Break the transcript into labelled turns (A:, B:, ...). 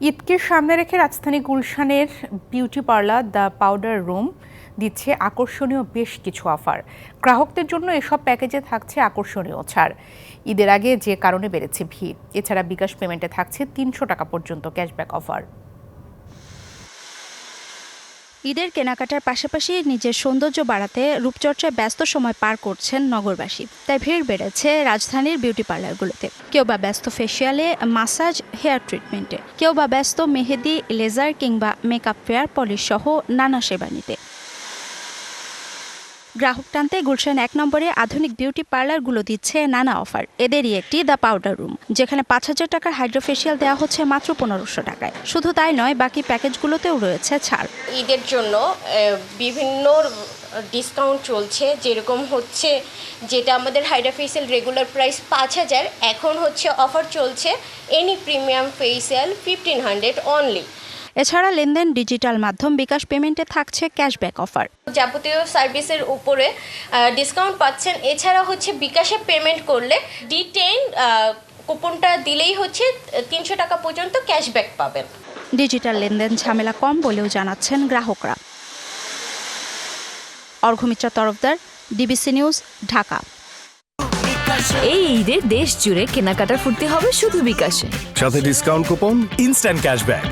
A: ঈদকে সামনে রেখে রাজধানী গুলশানের beauty parlour the powder room দিচ্ছে আকর্ষণীয় বেশ কিছু অফার গ্রাহকদের জন্য এসব প্যাকেজে থাকছে আকর্ষণীয় ছাড়। ঈদের আগে যে কারণে বেড়েছে ভিড়। এছাড়া বিকাশ পেমেন্টে থাকছে তিনশো টাকা পর্যন্ত ক্যাশব্যাক অফার
B: ঈদের কেনাকাটার পাশাপাশি নিজের সৌন্দর্য বাড়াতে রূপচর্চায় ব্যস্ত সময় পার করছেন নগরবাসী। তাই ভিড় বেড়েছে রাজধানীর বিউটি পার্লারগুলোতে। কেউ বা ব্যস্ত ফেসিয়ালে মাসাজ, হেয়ার ট্রিটমেন্টে। কেউ বা ব্যস্ত মেহেদি, লেজার কিংবা মেকআপ ফেয়ার পলিশ সহ নানা সেবা নিতে। গ্রাহক টানতে গুলশান এক নম্বরে আধুনিক বিউটি পার্লারগুলো দিচ্ছে নানা অফার। এদেরই একটি দ্য পাউডার রুম, যেখানে পাঁচ হাজার টাকার হাইড্রোফেশিয়াল দেওয়া হচ্ছে মাত্র পনেরোশো টাকায়। শুধু তাই নয়, বাকি প্যাকেজগুলোতেও রয়েছে ছাড়।
C: ঈদের জন্য বিভিন্ন ডিসকাউন্ট চলছে, যেরকম হচ্ছে যেটা আমাদের হাইড্রা ফেসিয়াল রেগুলার প্রাইস পাঁচ হাজার, এখন হচ্ছে অফার চলছে any premium facial fifteen hundred only.
B: এছাড়া লেনদেন ডিজিটাল মাধ্যম বিকাশ পেমেন্টে থাকছে ক্যাশব্যাক অফার।
C: যাবতীয় সার্ভিসের উপরে ডিসকাউন্ট পাচ্ছেন। এছাড়া হচ্ছে বিকাশে পেমেন্ট করলে ডি টেন কুপনটা দিলেই হচ্ছে তিনশো টাকা পর্যন্ত ক্যাশব্যাক পাবেন।
B: ডিজিটাল লেনদেন ঝামেলা কম বলেও জানাচ্ছেন গ্রাহকরা। Arghamitra Tarafdar DBC news Dhaka.
D: এই ঈদে দেশ জুড়ে কেনাকাটার ফুর্তি হবে শুধু বিকাশে।
E: সাথে ডিসকাউন্ট কুপন
F: ইনস্ট্যান্ট ক্যাশব্যাক